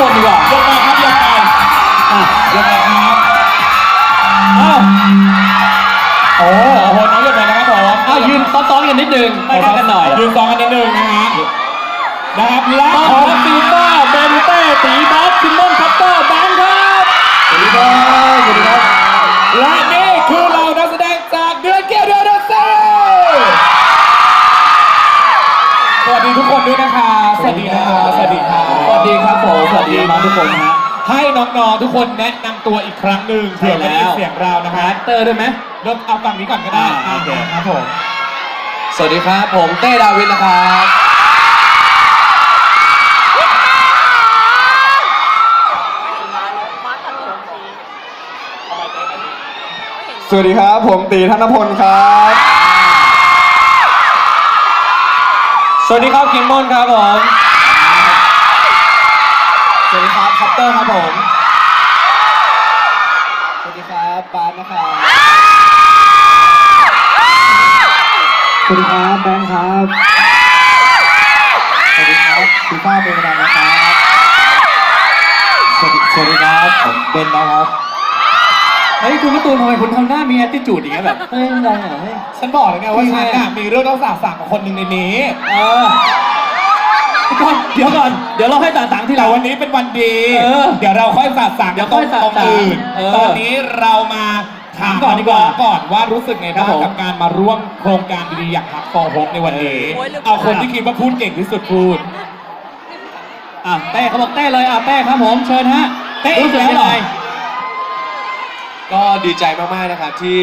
บนดีกว่ายกไปครับยกไปอะยกไปครับอ้าวโอ้โหโอ้โหน้องยกไปนะครับผมอ้าวยืนซ้อนๆกันนิดนึงใกล้ๆกันหน่อยยืนซอนกันนิดนึงนะฮะนะครับและขอ สวัสดีน้องทุกคนฮะให้น้องๆทุกคนแนะนำตัวอีกครั้งหนึ่งใช่เผื่อไม่ได้แล้วยินเสียงเรานะคาฮะแรคเตอร์ด้วยไหม เริ่มเอาฝั่งนี้ก่อนก็ได้อ่าโอเค ครับผม สวัสดีครับผมเต้ดาวิดนะครับสวัสดีครับ ผมตีธนพลครับ สวัสดีครับคิมมอนครับผมสวัสดี ครับคัปเตอร์ครับผม สวัสดีครับปานนะครับ สวัสดีครับแบงค์ครับ สวัสดีครับคุณป้าเป็นกระดานนะครับ สวัสดีสวัสดีครับผมเบนนะครับ เฮ้ยคุณการะตูนทำไมคุณทำหน้ามีแอตติจูดอย่างเงี้ยแบบ เฮ้ยอะไรเหรอเฮ้ย ฉันบอกเลยไงว่ายังไงฉันน่ะมีเรื่องต้องสาบสั่งกับคนหนึ่งในนี้ เออ ก่อนเดี๋ยวก่อน เดี๋ยวเราให้ต่างๆที่แต่เรา วันนี้เป็นวันดี เออเดี๋ยวเราค่อยสาบสั่งเดี๋ยวค่อยสาบตรงสั่งอื่น เออตอนนี้เรามาถามถามก่อนดีกว่างๆก่อนว่ารู้สึกไงครับ้าบงผม กับการมาร่วมโครงการดีๆอย่างฮักฟอร์โฮปในวันนี้ โอ้ยเอาคนที่คิดว่าพูดเก่งที่สุดพูด อะเต้เขาบอกเต้เลยอะเต้ครับผมเชิญฮะเต้รู้สึกอีกแล้วยังเหรไงอก็ดีใจมาก ๆ นะครับที่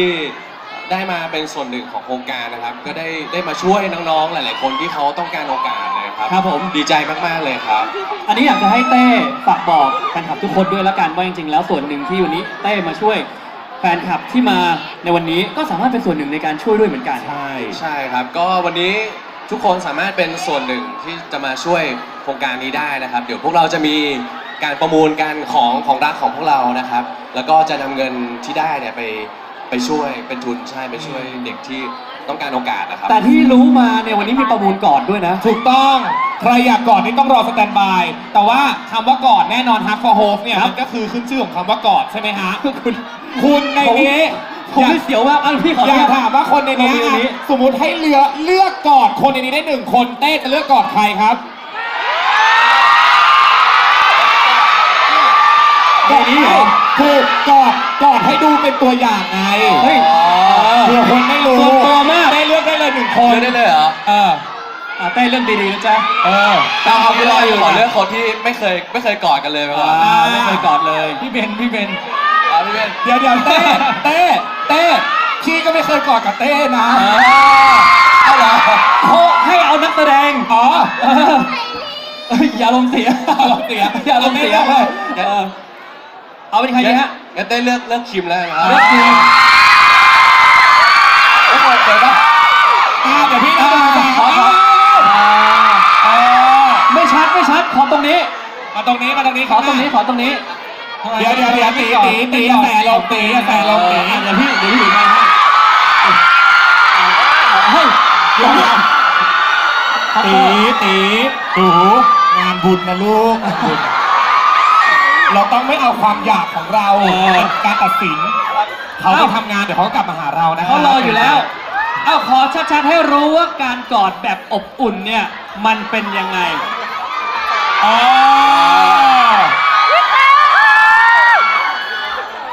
ได้มาเป็นส่วนหนึ่งของโครงการนะครับ ก็ได้ได้มาช่วยน้องๆ หลาย ๆ คนที่เขาต้องการโอกาสนะครับครับผม ดีใจมากๆเลยครับ อันนี้อยากจะให้เต้ฝากบอกแฟนคลับทุกคนด้วยละกันว่าจริงๆ แล้วส่วนหนึ่งที่วันนี้เต้มาช่วยแฟนคลับที่มาในวันนี้ก็สามารถเป็นส่วนหนึ่งในการช่วยด้วยเหมือนกันใช่ใช่ครับ ก็วันนี้ทุกคนสามารถเป็นส่วนหนึ่งที่จะมาช่วยโครงการนี้ได้นะครับ เดี๋ยวพวกเราจะมีการประมูลกันของของรักของพวกเรานะครับ แล้วก็จะนำเงินที่ได้เนี่ยไป ไปช่วยเป็นทุนใช่ไปช่วยเด็กที่ต้องการโอกาสนะครับ แต่ที่รู้มาเนี่ยวันนี้มีประมูลก่อนด้วยนะ ถูกต้อง ใครอยากกอดนี่ต้องรอสแตนบาย แต่ว่าคำว่ากอดแน่นอนฮักฟอร์โฮปเนี่ยครับมันก็คือขึ้นชื่อของคำว่ากอดใช่ไหมฮะ คุณคุณในนี้ผมอยากไม่เสียวว่าอันพี่ขออยากโทษถามว่าคนในนี้คนในนี้อะสมมติให้เลือกเลือกกอดคนในนี้ได้หนึ่งคนเต้จะเลือกกอดใครครับในนี้เหรอ คือกอดกอดให้ดูเป็นตัวอย่างไงเฮ้ยเผื่อคนไม่รู้ส่วนตัวมากได้เลือกได้เลยหนึ่งคนเลือกได้เลยเหรอเอออะเต้เรื่องดีๆนะจ๊ะเออเอาเอาพี่ลอยอยู่ขอนะเลือกคนที่ไม่เคยไม่เคยกอดกันเลยมาก่อนอ่าไม่เคยกอดเลยพี่เบนพี่เบนเอาพี่เบนเดี๋ยวเดี๋ยวเต้เต้เต้พี่ก็ไม่เคยกอดกับเต้นะเอาเหรอเขาให้เอานักแสดงอ๋อเออเอ้ยอย่าลงณ์เสียอารมณ์เสียอย่าลงณ์เสียเอาไม่ เออเอาเป็นใครดีฮะงั้นเต้เลือกเลือกคิมแล้วกันครับเลือกทีมโอ้โหเคยปะอ่าเดี๋ยวพี่นะขอขอเออไม่ชัดไม่ชัดขอตรงนี้ มาตรงนี้มาตรงนี้ขอตรงนี้ขอตรงนี้ เดี๋ยวเดี๋ยวเดี๋ยวตีตีตีอย่าแสลงตีอย่าแสลงตีเดี๋ยวพี่เดี๋ยวพี่ถือมาให้เฮ้ยเดี๋ยวเดี๋ยวครับตีตีดูงานบุญนะลูกบุญ เราต้องไม่เอาความอยากของเราเป็นการตัดสิน เขาไปทำงานเดี๋ยวเขาก็กลับมาหาเรานะเขารออยู่แล้ว เอาขอชัดๆให้รู้ว่าการกอดแบบอบอุ่นเนี่ย มันเป็นยังไง อ๋อ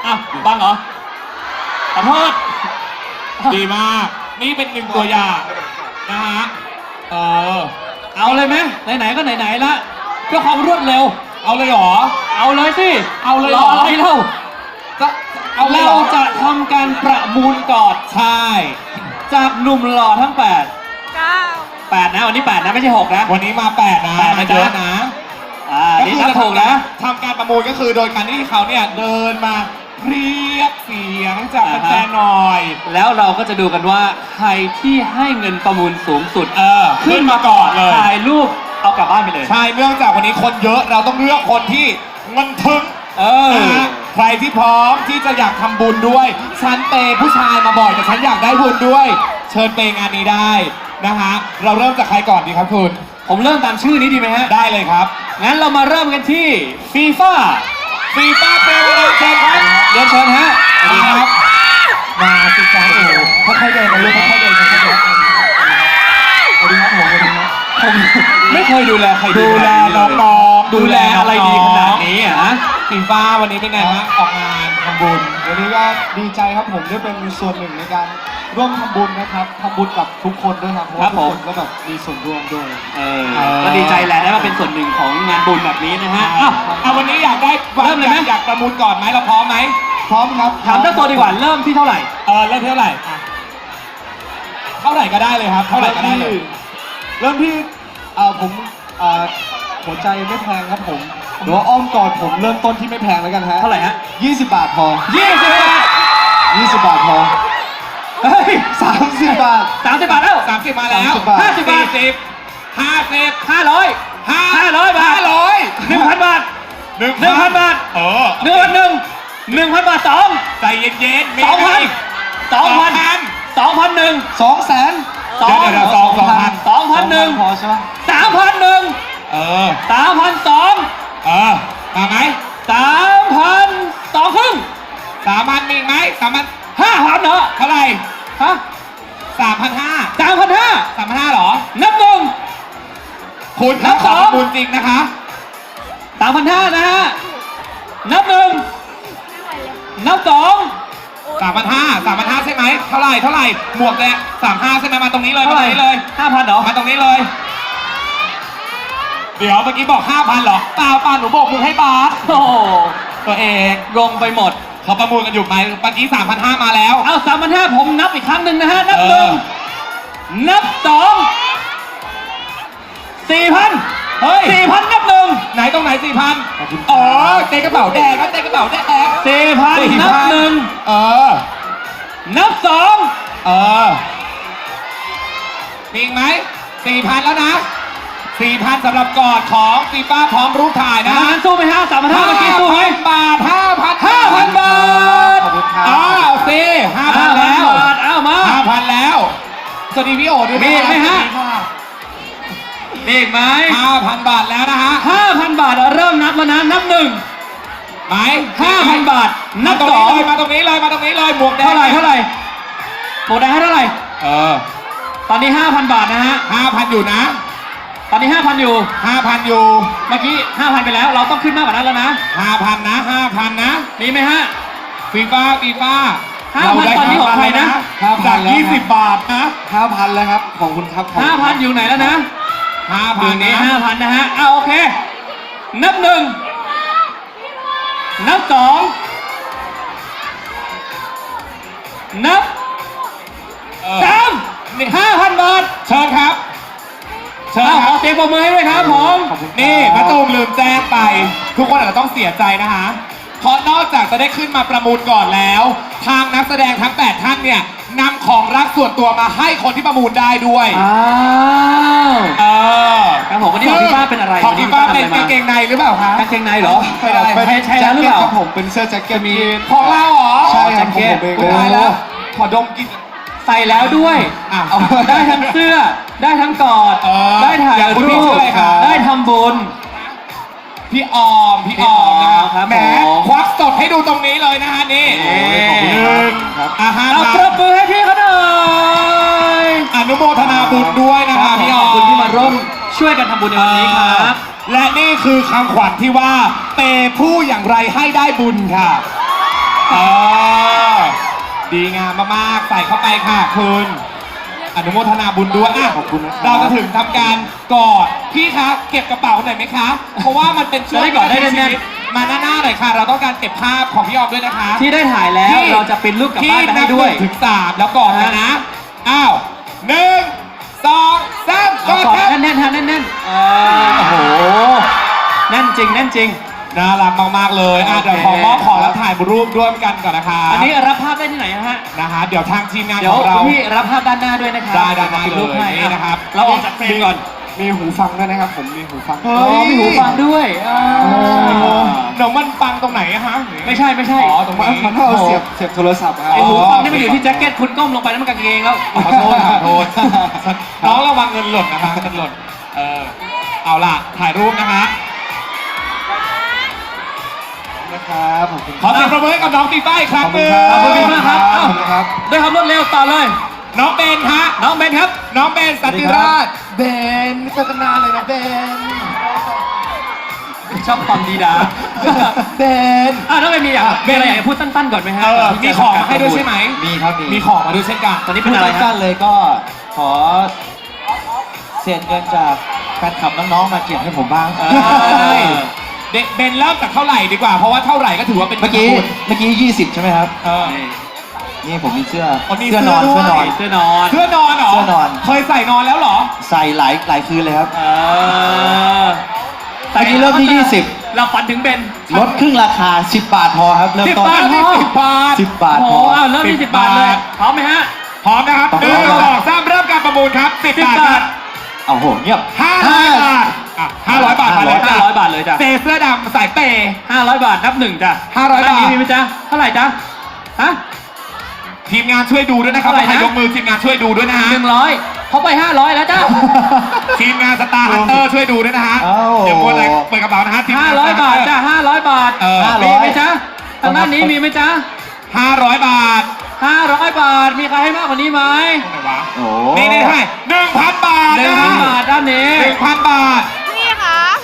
อะบังเหรอ ขอโทษ ดีมาก นี่เป็นหนึ่งตัวอย่างนะฮะ เออ เอาเลยไหมไหนๆก็ไหนๆละเพื่อความรวดเร็ว เอาเลยเหรอ เอาเลยสิเอาเลยเหรรอออะไรเล่าจะเอาเลยเราเหรอจะทำการประมูลกอดใช่จากหนุ่มหล่อทั้ง8เก้า8นะวันนี้8นะไม่ใช่6นะ วันนี้มาแปดนะแปดนะ มาเยอะจ๊ะนะอ่านี่นับถูกนะ ทำการประมูลก็คือโดยการที่เขาเนี่ยเดินมาเรียกเสียงจากอ่าแฟฮะนๆหน่อย แล้วเราก็จะดูกันว่าใครที่ให้เงินประมูลสูงสุดเออ ขึ้นมาก่อนเลย ถ่ายรูป เอากลับบ้านไปเลย ใช่เนื่องจากวันนี้คนเยอะเราต้องเลือกคนที่เงินถึงเออ นะฮะใครที่พร้อมที่จะอยากทำบุญด้วยฉันเปย์ผู้ชายมาบ่อยแต่ฉันอยากได้บุญด้วย เชิญเปย์งานนี้ได้นะฮะเราเริ่มจากใครก่อนดีครับคุณผมเริ่มตามชื่อนี้ดีไหมฮะ ได้เลยครับงั้นเรามาเริ่มกันที่ฟีฟ่าฟีฟ่าเปรย์วันเชิญครับเรียนเชิญฮะดีครับมาสิจ้าโอ้โหค่อยๆเดินมาลูกค่อยๆเดินค่อยๆเดิน ผมไม่เคยดูแลใครดูแลขนาดน้องๆดูแลอะไรดีขนาดนี้อะนะฟีฟ่าวันนี้เป็นไงฮะออกงานทำบุญ วันนี้ก็ดีใจครับผมได้เป็นส่วนหนึ่งในการร่วมทำบุญนะครับทำบุญกับทุกคนด้วยครับเพราะครัว่าบทุกผมคนก็แบบมีส่วนร่วมด้วยเออก็ดีใจแหละได้มาเป็นส่วนหนึ่งของงานบุญแบบนี้นะฮะอ้าวเอาวันนี้อยากได้เริ่มเลยไหมอยากประมูลก่อนไหมเราพร้อมไหมพร้อมครับถามเจ้าตัวดีกว่าเริ่มที่เท่าไหร่เออเริ่มที่เท่าไหร่อะเท่าไหร่ก็ได้เลยครับ เท่าไหร่ก็ได้เลย เริ่มที่เอ่อผมเอ่อหัวใจไม่แพงครับผมหรือว่าอ้อมกอดผมเริ่มต้นที่ไม่แพงแล้วกันฮะเท่าไหร่ฮะ20 บาทพอ ยี่สิบบาท20 บาทพอเฮ้ย30 บาท สามสิบบาทแล้วสามสิบมาแล้ว30บาท ห้าสิบบาทสี่สิบห้าสิบห้าร้อยห้าห้าร้อยบาทห้าร้อยหนึ่งพันบาทหนึ่งหนึ่งพันบาทเออหนึ่งพันหนึ่งหนึ่งพันบาทสองใจเย็นๆมีสองพันอีกสองพันสองพันสองพันหนึ่ง2 0 0 0 0สองเดี๋ยวเดี๋ยวสองสองพัน สองพันหนึ่งพอใช่ไหมสามพันหนึ่ง เออสามพันสองเออมาไหมสามพันสองครึ่งสามพันมีอีกไหมสามพันห้าพันเหรอเท่าไหร่ฮะสามพันห้าสามพันห้าสามพันห้าเหรอ นับหนึ่ง คุณนับสอง ขบุญจริงนะคะ สามพันห้านะฮะ นับหนึ่ง นับสอง สามพันห้าสามพันห้าใช่ไหม เท่าไหร่ เท่าไหร่หมวกแดงสามห้าใช่ไหมมาตรงนี้เลยเท่ามาไหตรร่งนี้เลยห้าพันเหรอ มาตรงนี้เลย เดี๋ยวเมื่อกี้บอกห้าพันเหรอเปล่าเปล่าหนูบอกมึงให้บาสโอ้โหตัวเองงงไปหมด เขาประมูลกันอยู่ไหมเมื่อกี้สามพันห้ามาแล้ว เอาสามพันห้าผมนับอีกครั้งหนึ่งนะฮะ นับเออหนึ่งนับสองสี่พันเฮ้ย สี่พันนับหนึ่งไหนตรงไหนสี่พันอ๋อเจ๊กระเป๋าแดงครับเจ๊กระเป๋าแดงสี่พันนับหนึ่งเออ นับสองเออมีอีกไหมสี่พันแล้วนะ สี่พันสำหรับกอดของฟีฟ้าพร้อมรูปถ่ายนะนะฮะสู้ไหมฮะสามพันห้าเมื่อกี้สู้ไหมบาทห้าพันห้าพันบาทขอบคุณครับอ้าวสิห้าพันแล้วบาทเอามาห้าพันแล้วสวัสดีพี่โอด้วยมีอีกไหมฮะมีอีกไหมห้าพันบาทแล้วนะฮะห้าพันบาทเริ่มนับแล้วนะนับหนึ่งไหมห้าพันบาท นัมาบตรงสอนี้งเลยมาตรงนี้เลยมาตรงนี้เลยหมวกแดงเท่าไหร่เท่าไหร่หมดได้ให้เท่าไหร่เออตอนนี้ห้าพันบาทนะฮะห้าพันอยู่นะ ตอนนี้ห้าพันอยู่ ห้าพันอยู่เมื่อกี้ห้าพันไปแล้ว เราต้องขึ้นมากกว่านั้นแล้วนะ ห้าพันนะห้าพันนะมีไหมฮะ ฟีฟ้าฟีฟ้า5,000ตอนนี้ของใครนะ5,000จากแล้วยี่สิบบาทนะ5,000แล้วครับ ขอบคุณครับขอบคุณห้าพันอยู่ไหนแล้วนะห้าอพัยู่นนี้นะห้าพันนะฮะเอาโอเค นับหนึ่ง นับสอง นับเออสามห้าพันบาท เชิญครับ เชิญเอาคขรัอบ เสียงปรบมือให้ด้วยครับผมขอบคุณครับ นี่มะตูมลืมแจ้งไป ทุกคนอาจจะต้องเสียใจนะคะเพราะนอกจากจะได้ขึ้นมาประมูลก่อนแล้ว ทางนักแสดงทั้ง 8 ท่านเนี่ยนำของรักส่วนตัวมาให้คนที่ประมูลได้ด้วยอ้าว เออครับผมวันนี้ของพี่ป้าเป็นอะไรของวันนี้พี่ป้าพี่ป้าเป็นทำอะไรมากางเกงในหรือเปล่าคะกางเกงในเหรอเป็นอะไรใช่ใช่แล้วหรือเปล่าแจ็คก็ตครับผมเป็นเสื้อแจ็คเก็ตมี ของเราเหรอใช่ครับแจ็คเก็ตผมเองอุ๊ยเลยตายแล้วขอดมกลิน ใส่แล้วด้วย อะ เอาได้ทั้งเสื้อ ได้ทั้งกอดเออได้ถ่ายอย่างคุณพี่รูชื่อปอะไรครับ ได้ทำบุญ พี่ออม พี่ออมนะพี่ออมครับแหมผมควักสดให้ดูตรงนี้เลยนะฮะนี่โอ้ยขอบคุณหครับนึ่งครับอะห้าเอาพัปรนบมือให้พี่เขาหน่อยอนุโมทนาบุญด้วยนะครัคะบพี่อขออบม คุณที่มาร่วมช่วยกันทำบุญในวันนี้ครับ และนี่คือคำขวัญที่ว่า เปย์ผู้อย่างไรให้ได้บุญค่ะเออดีงามมากๆ ใส่เข้าไปค่ะคุณ อนุโมทนาบุญด้วยอะขอบคุณนะครับ เราจะถึงทำการกอดพี่คะเก็บกระเป๋าหน่อยไหมคะ เพราะว่ามันเป็นช่วงจะได้กอดได้แน่นๆ ชีวิตมาหน้าๆหน่อยค่ะ เราต้องการเก็บภาพของพี่ออมด้วยนะคะ ที่ได้ถ่ายแล้วเราจะเป็นรูปกลับบ้านไปให้ด้วยพี่นับหนึ่งถึงสามแล้วกอดกันนะ อ้าวหนึ่งสองสามกเอาอดกอดครับ แน่นๆฮะแน่นๆเออโอ้โห แน่นจริงแน่นจริง น่ารักมากๆเลยอะโอเคเดี๋ยวขอมอบของแล้วถ่ายรูปร่วมกันก่อนนะคะอันนี้รับภาพได้ที่ไหนฮะนะฮะเดี๋ยวทางทีมงานเดี๋ยขวองเราคุณพี่รับภาพด้านหน้าด้วยนะครัได้ด้านหน้าขอเลยรูปให้นี่นะครับ เราออกจากเฟรมก่อน มีหูฟังด้วยนะครับ ผมมีหูฟัง เฮ้อ๋อยมีหูฟังด้วยอ่าเดี๋ยวมันฟังตรงไหนอะฮะ ไม่ใช่ไม่ใช่อ๋อตรงมันนี้ มันต้องเอาเสียบเสียบโทรศัพท์ครับไอหูฟังนี่มันอยู่ที่แจ็คเก็ตคุณก้มลงไปแล้วมันกางเกงแล้ว ขอโทษขอโทษน้องระวังเงินหล่นนะคะเงินหล่นเออเอาล่ะถ่ายรูปนะคะ ครับขอบคุณขอเสียงประมือให้กับน้องฟีฟ้าอีกครั้งหนึ่งขอบคุณมากครับขอบคุณครับ ด้วยความรวดเร็วต่อเลย น้องเบนฮะ น้องเบนครับ น้องเบนสันติราช เบนไม่เจอกันนานเลยนะเบนชอบความดีดาเบนอะน้องเบนมีอยากมีอะไรอยากจะพูดสั้นๆก่อนไหมฮะเออก่นที่มีจะของทำกมาให้ด้วยใช่ไหม มีครับมีมีของมาด้วยเช่นกันตอนนี้เป็นอะไรพูดฮะสั้นๆเลยก็ขอเศษเงินจากแฟนคลับน้องๆมาเก็บให้ผมบ้าง เอใช่อ เด็กเบนเริ่มจากเท่าไหร่ดีกว่า เพราะว่าเท่าไหร่ก็ถือว่าเป็นเมื่อกี้งินของคุณเมื่อกี้ 20 ใช่ไหมครับ เออ นี่นี่ผมมีเสื้ออ๋อมีเสื้อนอนเสื้เสื้ออด้นวอยนเสื้อนอน เสื้อนอนเหรอเสื้อนอน เคยใส่นอนแล้วเหรอ ใส่หลายหลายคืนเลยครับ เออเมื่อกี้เริ่มที่ เราฝันถึงเบนลดครึ่งราคา 10 บาทพอครับ เริ่มสิบต้น บาทนี่สิบบาท 10 บาทโอ้พโหออ้าวเริ่มที่สิสิบบบาทเลยบาทพร้อมไหมฮะ พร้อมนะครับพร้หอมนึ่งครับสองสามเริ่มการประมูลครับสิบสิบบาทบาครัทบเอาโหเงียบห้าร้อยบาท อะห้าร้อยบาทมาแล้วห้าจ้ะร้อยบาทเลยจ้ะ เซเสื้อดำสายเปย์ห้าร้อยบาทนับหนึ่งจ้ะ500ด้นนี้บาท มีไหมจ๊ะเท่าไหร่จ๊ะฮะ ทีมงานช่วยดูด้วยนะครับเท่าไหร่นะ ใครยกมือทีมงานช่วยดูด้วยนะฮะหนึ่งร้อยเขาไปห้าร้อยแล้วจ้ะ ทีมงานสตาร์ฮันเตอร์ช่วยดูด้วยนะฮะเอ้าเดี๋ยวคนอะไรเปิดกระเป๋านะฮะทีมห้างนร้อยบาทจ้ะห้าร้อยบาทเออ มีไหมจ๊ะทางด้านนี้มีไหมจ๊ะห้าร้อยบาทห้าร้อยบาท มีใครให้มากกว่านี้ไหมตรงไหนวะโอ้นี่นี่ให้หนึ่งพันบาทหนึ่งพันบาทด้านนี้ หนึ่งพันบาทนี่คะ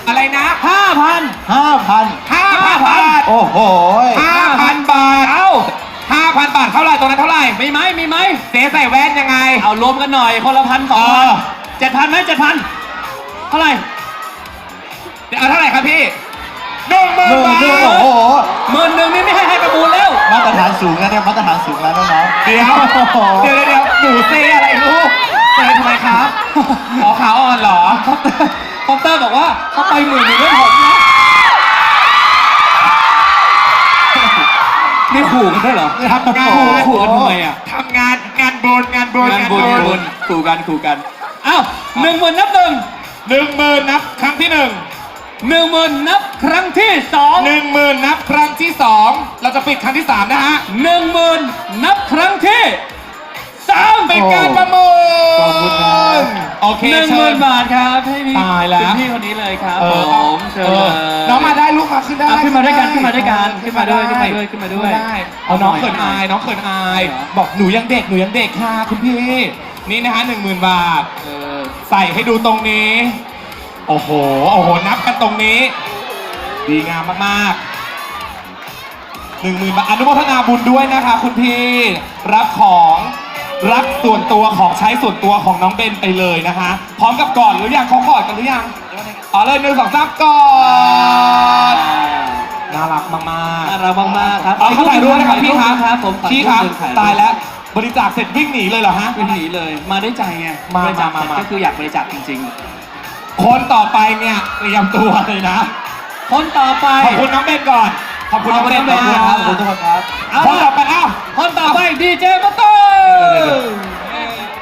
อะไรนะห้าพันห้าพันห้าพันบาทโอ้โหห้าพันบาทเอาห้าพันบาทเท่าไหร่ตรงนั้นเท่าไหร่มีไหมมีไหมเจ๊ใส่แว่นยังไง เอารวมกันหน่อยคนละพันสองพันเออเจ็ดพันไหมเจ็ดพันเท่าไหร่เดี๋ยวเอาเท่าไหร่ครับพี่หนึ่งหมื่หนนึ่งบาทหนึ่งโอ้โหหมื่นหนึ่งนี่ไม่ให้ให้ประมูลแล้วมาตรฐานสูงแล้วเนี่ยมาตรฐานสูงแล้วน้องๆเดี๋ยวโอ้โหเดี๋ยวเดี๋ยวเดี๋ยวหนูเซอะไรลูกเซทำไมครับอ๋อขาอ่อนเหรอ คอมเตอร์บอกว่าเขาไปหมื่นหนึ่งด้วยผมนะนี่ขู่กันด้วยเหรอทำงานขู่กันทำไมอะทำงานงานบนงานบนงานบุญงานบุญขู่กันขู่กันอ้าวหนึ่งหมื่นนับหนึ่งหนึ่งหมื่นนับครั้งที่หนึ่งหนึ่งหมื่นนับครั้งที่สองหนึ่งหมื่นนับครั้งที่สองเราจะปิดครั้งที่สามนะฮะหนึ่งหมื่นนับครั้งที่ สามปิดการประมูขอบคุณครับ ลโอเคหนึ่งหเชิมื่ญ นบาทครับให้พี่ตายแล้ว คุณพี่คนนี้เลยครับเอผอมเชิญเอเลอยน้องมาได้ลูกมาขึ้นได้อะขึ้นมาด้วยกันขึ้นมาด้วยกันขึ้นมาด้วยขึ้นมาด้วยขึ้นมาด้วย ได้เอาน้องเขินอายน้องเขินอายเหรอบอกหนูยังเด็กหนูยังเด็กค่ะคุณพี่ นี่นะฮะหนึ่งหมื่นบาท เออ ใส่ให้ดูตรงนี้ โอ้โห โอ้โห นับกันตรงนี้ ดีงามมากๆหนึ่งหมื่นบาทอนุโมทนาบุญด้วยนะคะคุณพี่ รับของ รับส่วนตัวของใช้ส่วนตัวของน้องเบนไปเลยนะคะ พร้อมกับก่อนหรือยังเขากอดกันหรือยังอ๋อเลยหนึ่งสองสามก่อนน่ารักมากๆน่ารักมากๆครับเอาเข้าถ่ายรูปนะครับพี่ครับครับผมพี่ครับถ่รูปตายแล้วบริจาคเสร็จวิ่งหนีเลยเหรอฮะเป็นหนีเลย มาได้ใจไงมาบริจาคมามาก็คืออยากบริจาคจริงคนต่อไปเนี่ยเตรียมตัวเลยนะๆคนต่อไปขอบคุณน้องเบนก่อนขอบคุณน้องเบนขอบคุณมากครับขอบคุณทุกคนครับเอาคนต่ละอไปอ้าวคนต่อไปดีเจมาโต้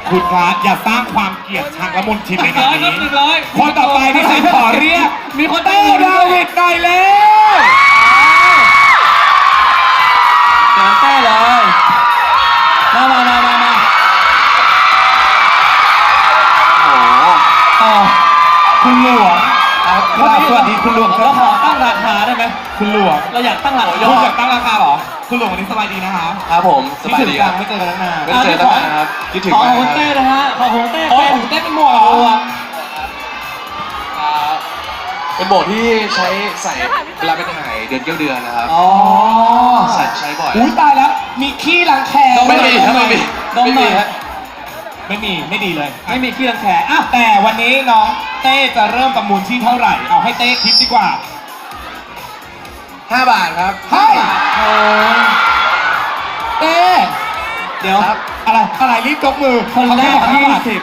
คุณครับอย่าสร้างความเกลียดชังและมนทินในงานร้อยครับนี้หนึ่งร้อยคนต่อไปที่ฉันขอเรียกมีคนเต้ตั้งดาวิดหน่อยเร็วเชิญเต้เลยมามามามามาโอ้โหอ๋อคุณหลวงครับสวัสดีคุณหลวงคเรารับขอตั้งราคาได้ไหมคุณหลวงเราอยากตั้งราคาคุณอยากตั้งราคาเหรอ คุณหลวงวันนี้สบายดีนะคะครับผมสคิดบายถึงดีคกัรันบไม่เจอกันตั้งนานไม่ได้เจอตั้งนานครับคิดถึงขอมากของครับเต้นะฮะขอของเต้โอ้ยเต้ผมเต้นเป็นหมวกเหรออ่าเป็นโบสถ์ที่ใช้ใส่เวลาไปถ่ายเดือนเกี้ยวเดือนนะครับอ๋อใส่ใช้บ่อยอุ้ยตายแล้วมีขี้รังแคไม่มีครับไม่มีดมไม่หน่มีอยครับไม่มีไม่ดีเลย ไม่มีขี้รังแขอะแต่วันนี้น้องเต้จะเริ่มประมูลที่เท่าไหร่ เอาให้เต้คิดดีกว่า 5 บาทครับให้โอ้ยเต้เดี๋ยวครับอะไร อะไรรีบยกมือคนแรกเขาให้ยี่บอกห้าบาทสิบ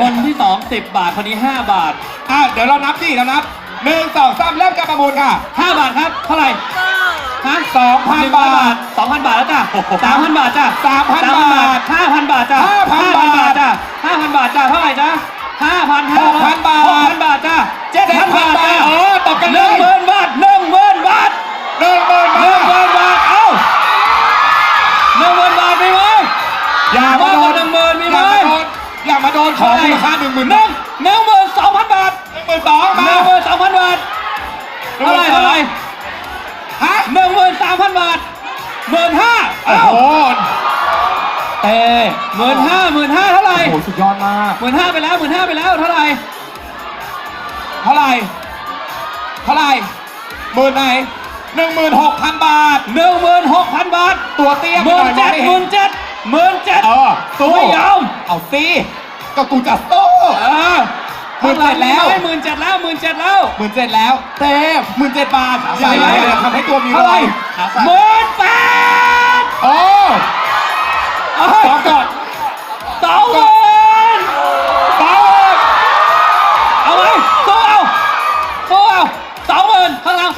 คนที่สองสิบบาท คนนี้ห้าบาทอะเดี๋ยวเรานับดิเรานับหนึ่งสองสามเริ่มการประมูลค่ะห้าบาทครับ เท่าไหร่ฮะสองพันหงบาท สองพันบาทแล้วจ้ะสามพันบาทจ้ะสามพันบาทห้าพันบาทจ้ะ5,000บาทจ้ะห้าพันบาทจ้ะเท่าไหร่จ้ะห้าพันห้า6,000บาทหกพันบาทจ้ะเจ็ดพันบาทจ้ะเออตบกันหเลนึ่งยหมื่นบาทหนึ่งหมื่นบาท หนึ่งหมื่นหนึ่งหบามื่ทนบาท เอ้าหนึ่งหมื่นบาทมีไหมอย่ามาโดนหนึ่งหมื่นมีอไหมย่ามาโดนอย่ามาโดนของมูลค่าหนึ่งหมื่นหนึ่งหนึ่งหมื่นสองพันบาทหนึ่งหมื่นสองหมานึ่งหมื่นสองพันบาทเท่าไหร่เท่าไหร่ฮะหนึ่งหมื่นสามพันบาทหมื่นห้าโอ้เอ้าโหเต้หมื่นห้าหมื่นห้าเท่าไหร่โอ้โหสุดยอดมากหมื่นห้าไปแล้วหมื่นห้าไปแล้วเท่าไหร่เท่าไหร่เท่าไหร่หมื่นไหน หนึ่งหมื่นหกพันบาท หนึ่งหมื่นหกพันบาทตัวเตี้ยหไปมื่หนน่อยเจ็ดไม่หเห็มื่นนเจ็ดหมื่นเจ็ดเออสู้ไม่ยอมเอาสิก็กูจะสู้ เออหมื่นเจ็ดแล้ว หมื่นเจ็ดแล้วหมื่นเจ็ดแล้ว หมื่นเจ็ดแล้วเต้หมื่นเจ็ดบาทใหญ่เลยทำให้ตัวมีเท่าไหร่ขาสั่นหมื่นแปดโอ้เอ้ยสองก่อนสองหมื่นสองเอาไหมสู้เอาสู้เอาสองหมื่นข้างหลังส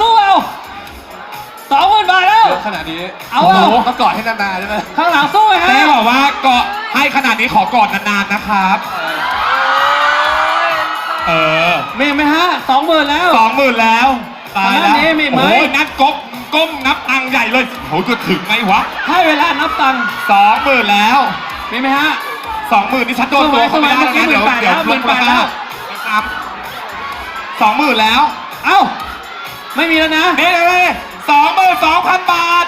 ู้เอาส องหมื่นบาทแล้วเยอะขนาดนี้เอาโโหเอาต้องกอดให้นานๆใช่ไหมข้างหลังสู้ไหมฮะเต้บอกว่าเกาะให้ขนาดนี้ขอกอดนานๆนะครับ เออมีไหมฮะสองหมื่นแล้ว สองหมื่นแล้วตายแล้วอันนี้มีไหม โอ้ยนัดก้มก้มนับตังค์ใหญ่เลยโหจะถึงไหมวะให้เวลานับตังค์สองหมื่นแล้วมีไหมฮะ สองหมื่นนี่ฉันโดนตัวเขาไม่ได้แล้วนะเดี๋ยวสมัยเดี๋ยวหมื่ลนดแปราดแล้คาวนะครับสองหมื่นแล้ว เอ้า ไม่มีแล้วนะนี่เลย สองหมื่นสองพันบาท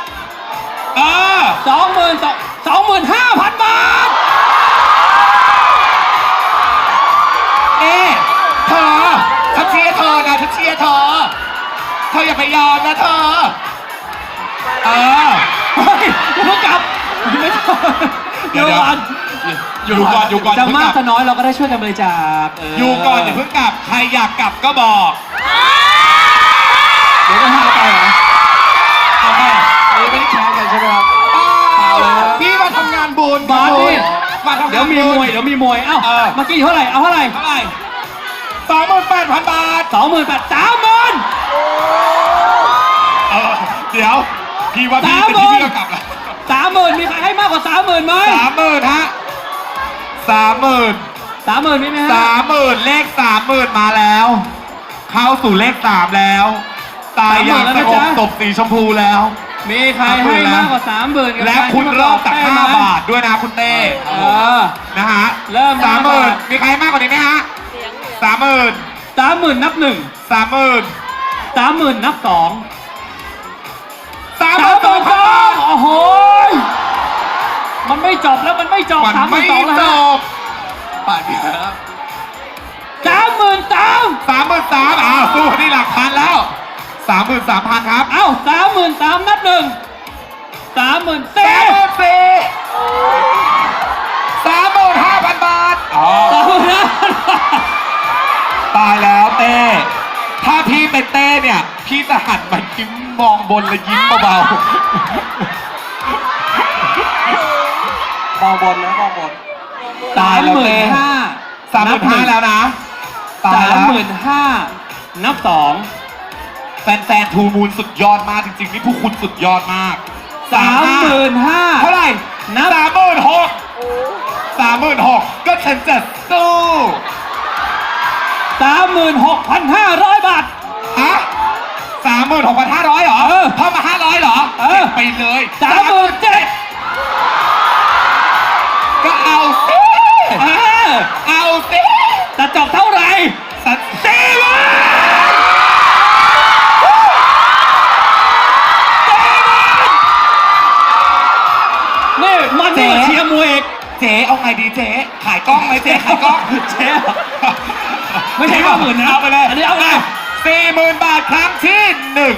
เออสองหมื่นสองสองหมื่นห้าพันบาทนี่เธอฉันเชียร์เธอนะฉันเชียร์เธอ เธออย่าไปยอมนะเธอ เออเฮ้ยอย่าเพิ่งกลับไม่ต้องเดี๋เดี๋ยยววก่อนอยู่ก่อนอยู่ก่อนจะเพิ่งมากกลับจะน้อยเราก็ได้ช่วยกันบริจาคเอยู่ก่อนอย่าเพิ่งกลับ ใครอยากกลับก็บอก เดี๋ยวจะพาไปเหรอโอาทำงานบุญบาสดิมาทำงานเดี๋ยวมีมวยเดี๋ยวมีมวย เอ้าเออ เมื่อกี้เท่าไหร่ เอาเท่าไหร่เท่าไหร่สองหมื่นแปดพันบาท สองหมื่นแปดสามหมื่น เออเดี๋ยว พี่ว่าพี่สามเป็นหมื่ที่นพี่ก็กลับแล้วสามหมื่นมีใครให้มากกว่าสามหมื่นไหมสามหมื่นฮะสามหมื่นสามหมื่นมีไหมฮะสามหมื่นเลขสามหมื่นมาแล้ว เข้าสู่เลขสามแล้ว ตายอย่างสงบศพสีชมพูแล้ว มีใครให้มากกว่าสามหมื่นและคุณเริ่มจากห้าบาทด้วยนะคุณเต้เออนะฮะเริ่มสามหมื่นห้าบาทมีใครให้มากกว่านี้ไหมฮะสามหมื่นสามหมื่นนับหนึ่งสามหมื่นสามหมื่นนับสองสามสามหหมื่มื่นนสสอองงโอ้โหยมันไม่จบแล้วมันไม่จบมันสามหไม่มื่นสองแล้วจฮะบป่านนี้ครับสามหมื่นสามสามหมื่นสามอ้าวสู้ที่หลักพันแล้ว สามหมื่นสามพันครับเอ้าสามหมื่นสามนับหนึ่งสามหมื่นสาสี่มหมื่นสี่สามหมื่นห้าพันบาทอ๋อสามหมื่นห้าตายแล้วเต้ถ้าพี่เป็นเต้เนี่ย พี่จะหันมายิ้มมองบนและยิ้มเบามองบนนะมองบนๆตายแล้วหมื่นเต้ห้าสามหมื่นห้าแล้วนะตายสามแล้วหมื่นห้านับสอง แฟนๆทูมูลสุดยอดมากจริงๆนี่พวกคุณสุดยอดมากสามหมื่นห้าเท่าไหร่นับสามหมื่นหกสามหมื่นหกก็ฉันจะสู้สามหมื่นหกพันห้าร้อยบาทฮะสามหมื่นหกพันห้าร้อยเหรอเออเพิ่มมาห้าร้อยเหรอเออก็บไปเลยสามหมื่นเจ็ดก็เอาสิเออเอาสิจะจบเท่าไหร่สัตว์สี่หมื่น ไงดีเจ๊ขายกล้องไหมเจ๊ขายกล้องเจ๊ไม่ใช่ห้าหมื่นนะเอาไปเลยอันนี้เอาเลยสี่หมื่นบาทครั้งที่หนึ่ง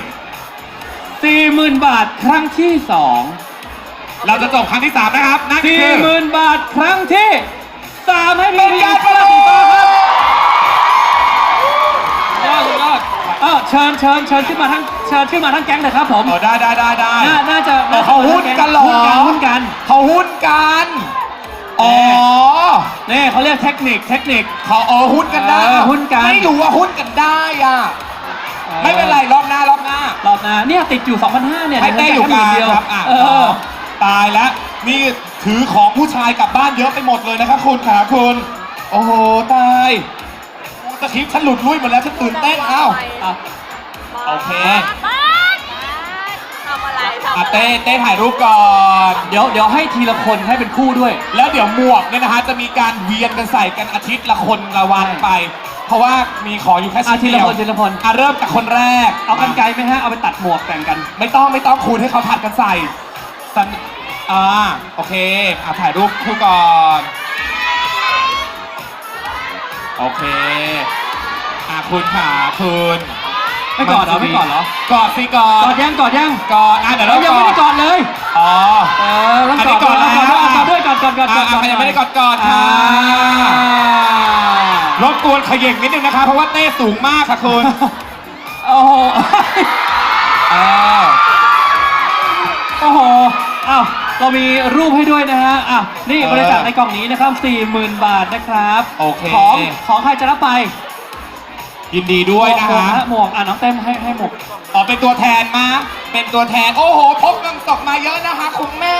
สี่หมื่นบาทครั้งที่สองเราจะจบครั้งที่สามนะครับนั่นสี่คือหมื่นบาทครั้งที่สามให้เป็พี่นพีการปเสื้ระอมูสีลฟ้าครับยอดยอดเออเชิญเชิญเชิญขึ้นมาทั้งเชิญขึ้นมาทั้งแก๊งเลยครับผมเออได้ได้ได้ได้น่าน่าจะเออเขาหุ้นกันเหรอหุ้นกันหุ้นกันเขาหุ้นกัน อ๋อ นี่เขาเรียกเทคนิคเทคนิคเขาเออหุ้นกันได้เออหุ้นกัน ไม่รู้ว่าหุ้นกันได้อะ ไม่เป็นไร รอบหน้ารอบหน้า รอบหน้าเนี่ยติดอยู่2,500เนี่ยให้เต้อยู่กลางครับอะเออ ตายแล้ว นี่ถือของผู้ชายกลับบ้านเยอะไปหมดเลยนะครับคุณขาคุณ โอ้โห ตายสคริปต์ฉันหลุดลุ่ยหมดแล้วฉันตื่นเต้นเอ้า อะ โอเคบ้านทำ อะไรทำอะอะไรเต้เต้ถ่ายรูปก่อน เดี๋ยวเดี๋ยวให้ทีละคนให้เป็นคู่ด้วย แล้วเดี๋ยวหมวกเนี่ยนะฮะจะมีการเวียนกันใส่กันอาทิตย์ละคนละวันไป เพราะว่ามีขออยู่แค่อะชิ้นทีเดีละยวคนทีละคน อะเริ่มจากคนแรกเอากันไกลไหมฮะ เอาไปตัดหมวกแบ่งกัน ไม่ต้องไม่ต้องคุณให้เขาผัดกันใส่สันอ่าโอเคอะถ่ายรูปคู่ก่อนโอเคอะคุณขาคุณ ไม่กอดเหรอไม่กอดเหรอกอดสิกอดกอดยังกอดยังกอดอะเดี๋ยวเราเรายังไม่ได้กอดเลยอ๋อเออต้องอันนี้กอดกอดแล้วกอดด้วยกอดด้วยกอดกอดกอดกอดอะอะใครยังไม่ได้กอดกอดค่ะอ่ารบกวนเขย่งนิดนึงนะคะเพราะว่าเต้สูงมากค่ะคุณโอ้โหเออโอ้โหอ้าวเรามีรูปให้ด้วยนะฮะ อะ นี่บริจาคในกล่องนี้นะครับ 40,000 บาทนะครับโอเคของของใครจะรับไป ยินดีด้วยนะหมวกคะหมวกอะน้องเต้มให้ให้หมวกอ๋อเป็นตัวแทนมา เป็นตัวแทน โอ้โหพกเงินสดมาเยอะนะคะ คุณแม่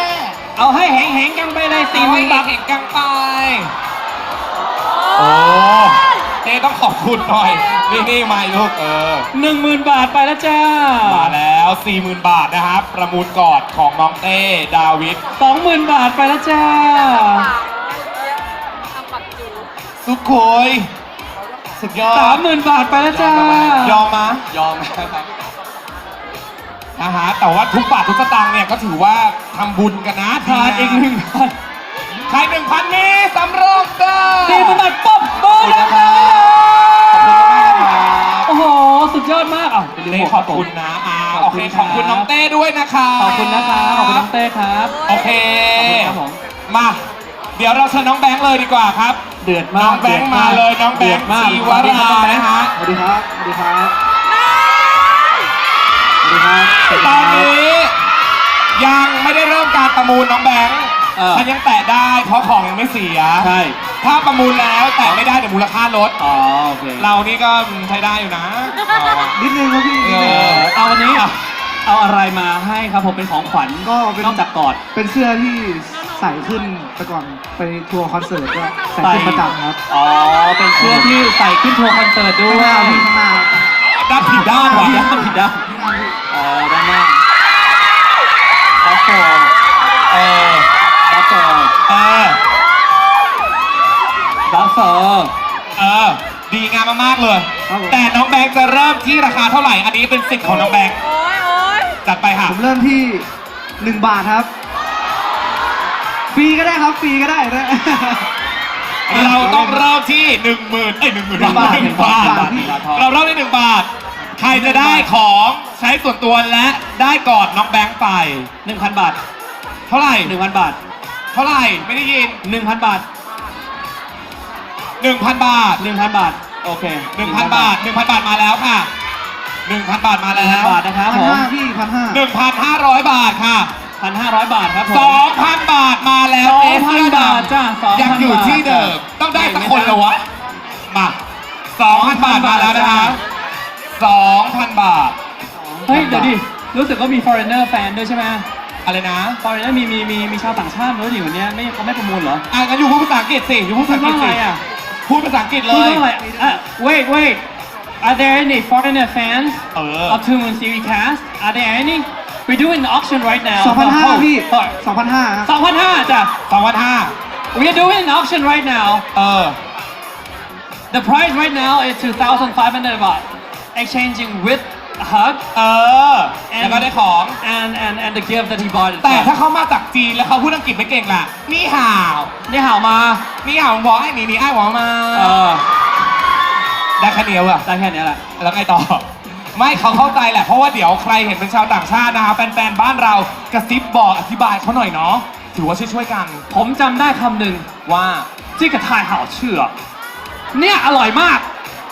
เอาให้แหงๆกันไปเลยเอาให้40,000บาทเห็นกันไป โอ้เต้ต้องขอบคุณหน่อย นี่นี่มาอีกลูกเออ10,000บาทไปแล้วจ้ามาแล้ว 40,000 บาทนะครับ ประมูลกอดของน้องเต้ดาวิด20,000บาทไปแล้วจ้าทำปักจู สุโขย สุดยอด30,000บาทไปแล้วจ้ายอมมะยอมครับ นะฮะแต่ว่าทุกบาททุกสตางค์เนี่ยก็ถือว่าทำบุญกันนะทานอีกหนึ่งพันใครหนึ่งพันนี้สำรองเด้อสี่หมื่นบาทป๊อบโบขอบคุณนะนะคครัรับขอบคุณมากๆนะครับโอ้โห สุดยอดมากอะไปดูเต้หมวกขอบคุณนะอ่าขโออบเคคุณขอบคุณครับน้องเต้ด้วยนะครับขอบคุณนะครับขอบคุณน้องเต้ครับ โอเค ขอบคุณครับผม มา เดี๋ยวเราเชิญน้องแบงค์เลยดีกว่าครับ เดือดมากน้องแบงค์มาเลยน้องแบงค์เดืดมากชีวรานะฮะ สวัสดีครับ สวัสดีครับ สวัสดีครับสวัสดีตคอนรับ นี้ยังไม่ได้เริ่มการประมูลน้องแบงค์เออ มันยังแตะได้เพราะของยังไม่เสีย ใช่ ถ้าประมูลแล้วแต่ไม่ได้เดี๋ยวมูลค่าลด อ๋อ โอเคเรานี่ก็ใช้ได้อยู่นะ นิดนึงครับพี่นิดนึง เอเออเอาวันนี้อะเอาอะไรมาให้ครับผมเป็นของขวัญก็เป็น นอกจากกอด เป็นเสื้อที่ ใส่ขึ้นแต่ก่อนไปทัวร์คอนเสิร์ตก็ใส่ขึ้นประจำครับอ๋อ เป็นเสื้อที่ใส่ขึ้นทัวร์คอนเสิร์ตด้ข้างวหน้ายพี่ข้างหน้าด้านผิดด้านผิว่ะดด้านผิดด้านอ๋อด้านหน้าคอสโตเออคอสโตเออดัสเซอร์เออ ดีงามมากๆเลย ครับผม แต่น้องแบงค์จะเริ่มที่ราคาเท่าไหร่ อันนี้เป็นสิทธิ์ของน้องแบงค์ โอ้ยโอ้ยจัดไปค่ะ ผมเริ่มที่หนึ่งบาทครับ ฟรีก็ได้ครับฟรีก็ได้นะ เราต้องเริ่มที่หนึ่งหมื่นเอ้ยหนึ่งหมื่นหนึ่งบาทหนึ่งบาทหนึ่งบาทบาททองเราเริ่มที่หนึ่งบาท ใครจะได้ของใช้ส่วนตัวและได้กอดน้องแบงค์ไป หนึ่งพันบาทเท่าไหร่หนึ่งพันบาทเท่าไหร่ไม่ได้ยินหนึ่งพันบาทหนึ่งพันบาทหนึ่งพันบาท โอเคหนึ่งพันบาทหนึ่งพันบาทมาแล้วค่ะหนึ่งพันบาทมาหนึ่งแล้พันวบาทนะครับพันผมห้าพี่พันห้าหนึ่งพันห้าร้อยบาทค่ะ พันห้าร้อยบาทครับผมสองพันบาทมาแล้วสองพันเจ๊เสื้อดำบาทจ้ะสองพันยังอยู่ที่เดิมบาทต้องได้สักไม่คนไม่ละวะมาสองพันบาทมาแล้วนะคะสองพันบาท เฮ้ยเดี๋ยวดิ รู้สึกว่ามี foreigner fan ด้วยใช่ไหมอะไรนะ foreigner มีมีมีมีชาวต่างชาติด้วยดิวันเนี้ยไม่เขาไม่ประมูลเหรอ อะงั้นอยู่พูดภาษาอังกฤษสิอยู่พูดภาษาอังกฤษพูดว่าสิอะไรอะพูดภาษาอังกฤษเลพูดย ว่าอะไรอะ wait wait are there any foreigner fans เออ of Two Moon Series cast are there any we're doing an auction right now สองพันห้า The whole- พี่ Sorry สองพันห้าสองพันห้าจ้ะสองพันห้า we are doing an auction right now เออ the price right now is 2,500 baht exchanging with a hug เออ แล้วก็ได้ของ and and and the gift that he bought แต่ถ้าเขามาจากจีนแล้วเขาพูดอังกฤษไม่เก่งล่ะ นี่ห่าว นี่ห่าวมา นี่ห่าวบอกไอ้หนีหนีไอ้หวอมา เออ ได้แค่เดียวอะได้แค่เนี้ยแหละ แล้วไงต่อ ไม่เขาเข้าใจแหละเพราะว่าเดี๋ยวใครเห็นเป็นชาวต่างชาตินะคะแฟนๆบ้านเรากระซิบบอกอธิบายเขาหน่อยเนาะถือว่าช่วยๆกัน ผมจำได้คำหนึ่งว่าที่กระทายห่าวเชื่อ เนี่ยอร่อยมาก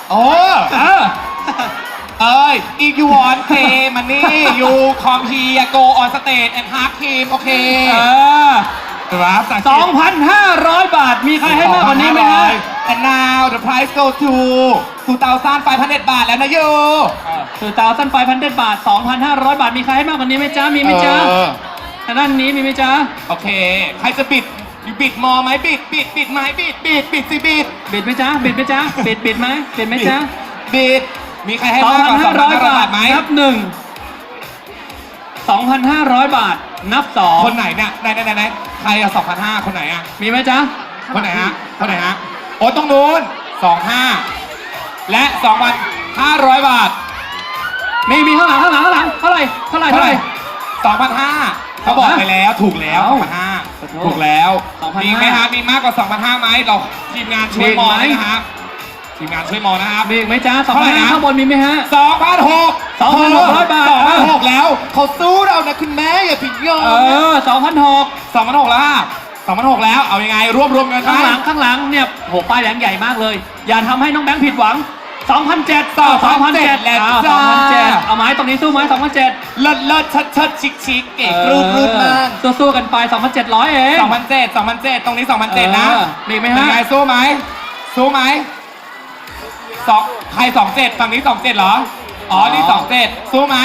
โอ้เออ เอ้ย if you want pay money you come here go on stage and hug him โอเคเออถูกไหมภาษาอังกฤษ 2,500 บาท มีใครให้มากกว่านี้ไหมฮะ2,500 and now the price go to 2,500 บาทแล้วนะโยคือ2,500บาท 2,500 บาท มีใครให้มากกว่านี้ไหมจ๊ะ มีไหมจ๊ะเออ ทางด้านนี้มีไหมจ๊ะ โอเค ใครจะบิด บิดมอไหมบิด บิด บิดไหมบิด บิด บิดสิบิด บิดไหมจ๊ะ บิดไหมจ๊ะ บิดบิดไหมบิดไหมจ๊ะบิด มีใครให้มากกว่า2,500 2,500 บาบาททไหม นับหนึ่ง2,500 บาท นับสองคนไหนเนี่ยไหนไหนไหนไหนใครอะ2,500 คนไหนอะมีไหมจ๊ะ คนไหนฮะ คนไหนฮะโอ้ตรงนู้น25 และ2,500 บาท มีมีข้างหลังข้างหลังข้างหลังเท่าไหร่เท่าไหร่เท่าเท่าไหไหร่ร่ 2,500เขาบอกไปแล้วถูกแล้วเอ้า2,500ถูกแล้ว 2,500มีไหมฮะมีมากกว่า 2,500ไหมเราทีมงานช่วยมีมองไหมนะฮะทีมงานช่วยมองนะครับ มีอีกไหมจ้าสองเท่าไหร่พันนะข้างบนมีไหมฮะ2,600 2,600บาท2,600แล้วเขาสู้เรานะคุณแม่อย่าผิดยอเอมอสองพันหก2,600แล้ว อะ2,600แล้ว เอายังไง รวบรวมเงินข้างหลังไว้ข้างหลังเนี่ยโหป้ายแดงใหญ่มากเลย อย่าทำให้น้องแบงค์ผิดหวัง2,007ต่อ2,007แล้วอ้าวจ้า2,007เอาไหมตรงนี้สู้ไหม2,007เลิศเลิศเชิดเชิดชิคชิคเก๋กรูดรูดมากเออสู้ๆกันไป2,700เอง2,007 2,007ตรงนี้2,007นะเออมีไหมฮะเป็นไงสู้ไหมสู้ไหมสองใคร27ฝั่งนี้27เหรออ๋อนี่27สู้ไหม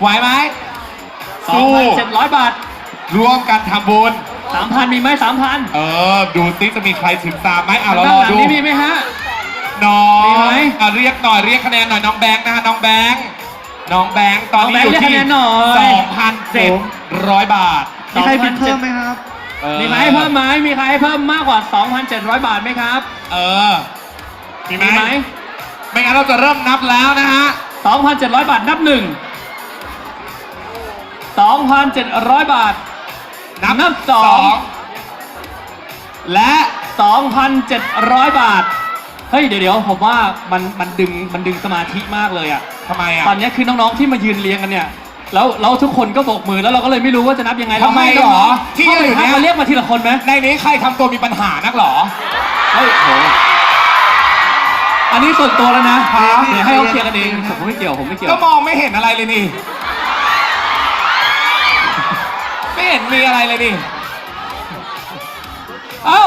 ไหวไหมสู้2,700บาทร่วมกันทำบุญ 3,000มีไหม3,000เออ ดูซิจะมีใครถึงตามไหมอะเรารด้านอหลังดู นี้มีไหมฮะ น้องมีไหมอะเรียกหน่อยเรียกคะแนนหน่อยน้องแบงค์นะฮะน้องแบงค์น้องแบงค์ตอนนี้อยู่น้องแบงค์เรียกที่คะแนนหน่อย2,700บาทมีใครบินเพิ่มไหมครับ เออมีใครให้เพิ่มไหมมีใครให้เพิ่มมากกว่า 2,700 บาทไหมครับ เออมีไหมมีไหมไม่งั้นเราจะเริ่มนับแล้วนะฮะ2,700 บาทนับหนึ่ง2,700 บาท นับนับสอง และ 2,700 บาท เฮ้ย เดี๋ยวเดี๋ยวผมว่ามันมันดึงมันดึงสมาธิมากเลยอะทำไมอะ ตอนนี้คือน้องๆที่มายืนเรียงกันเนี่ย แล้วแล้วทุกคนก็โบกมือแล้วเราก็เลยไม่รู้ว่าจะนับยังไงทำไมเราหรอที่ที่ยืยืนนออยู่ยู่เนี่ยเนี่ยมาเรียกมาทีละคนไหมในนี้ใครทำตัวมีปัญหานักหรอ เฮ้ยโหอันนี้ส่วนตัวแล้วนะฮะเดี๋ยวให้เขาเคลียร์กันเองผมไม่เกี่ยวผมไม่เกี่ยว ก็มองไม่เห็นอะไรเลยนี่ เห็นมีอะไรเลยนี่ เอ้า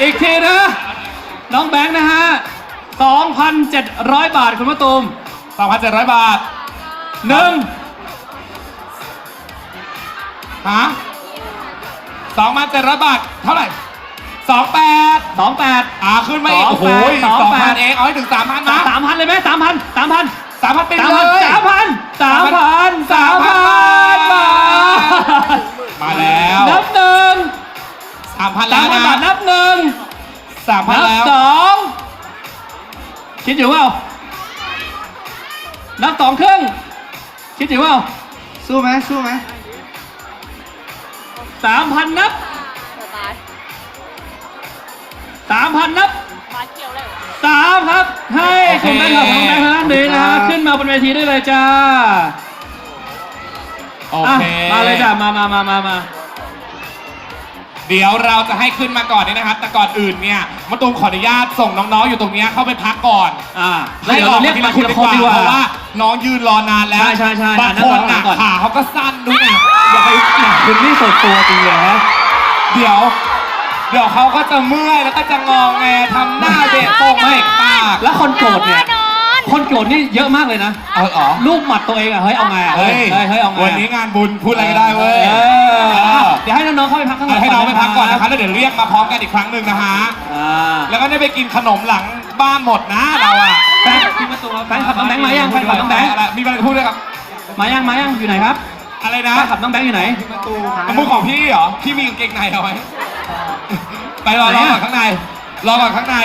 อีกทีนะ น้องแบงค์นะฮะ 2,700 บาทคุณมะตูม2,700 บาทหนึ่งฮะ2,700 บาท เท่าไหร่ 28สองแปดอ่าขึ้นมาอีกสองโอ้โหแปดสองแปด2,000เองเอาให้ถึง3,000นะ สามพันเลยไหมสามพันสามพัน 3,000ไปสามเลพันยสามพันสามพันสามพันบาทมาแล้วนับหนึ่ง3,000สาแล้มวพันนะบาทนับหนึ่ง3,000นับแล้วสองคิดอยู่เปล่านับสองครึ่งคิดอยู่เปล่าสู้ไหมสู้ไหมสามพันนับตายสามพันนับ มาเกี่ยวเลยเหรอสามครับ ให้คุณแบงค์กับน้องแบงค์ท่านนี้นะฮะขึ้นมาบนเวทีได้เลยจ้าโออะเคมาเลยจ้ามามามามามา เดี๋ยวเราจะให้ขึ้นมาก่อนเนี่ยนะครับ แต่ก่อนอื่นเนี่ยมะตูมขออนุญาตส่งน้องๆอยู่ตรงเนี้ยเข้าไปพักก่อน อ่าแล้วเดี๋ยวเราเรียกมาทีละคนดีกว่า เพราะว่าน้องยืนรอนานแล้วใช่ใช่ใช่บางอะนั่คงนก่อก่อน ขาเขาก็สั้นด้วยนะอย่าไปแหมคุณนี่ส่วนตัวจริงเลยฮะเดี๋ยว เดี๋ยวเขาก็จะเมื่อยแล้วก็จะงองแงทำหน้าเด็กโป่งไม่ปากแล้วคนโกรธเนี่ยนอนคนโกรธนี่เยอะมากเลยนะเออเหรอรูปหมัดตัวเองอะเฮ้ยเอาไงอะเฮ้เฮ้ยยเฮ้ยเฮ้ยเอาไงอะวันนี้งานบุญพูดอะไรก็ได้เว้ยเออเออเดี๋ยวให้น้องๆเข้าไปพักข้างหลังให้น้องไปพักก่อนนะคะแล้วเดี๋ยวเรียกมาพร้อมกันอีกครั้งหนึ่งนะฮะอ่า แล้วก็ได้ไปกินขนมหลังบ้านหมดนะเราอะแฟนพี่มาตัวแฟนขับน้องแบงค์มายังแฟนขับน้องแบงค์อะไรมีอะไรจะพูดด้วยครับมายังมายังอยู่ไหนครับอะไรนะแฟนขับน้องแบงค์อยู่ไหนมะมุกของพี่เหรอพี่มีกางเกงในเอาไหม ไปรอรอก่อนข้างใน รอก่อนข้างใน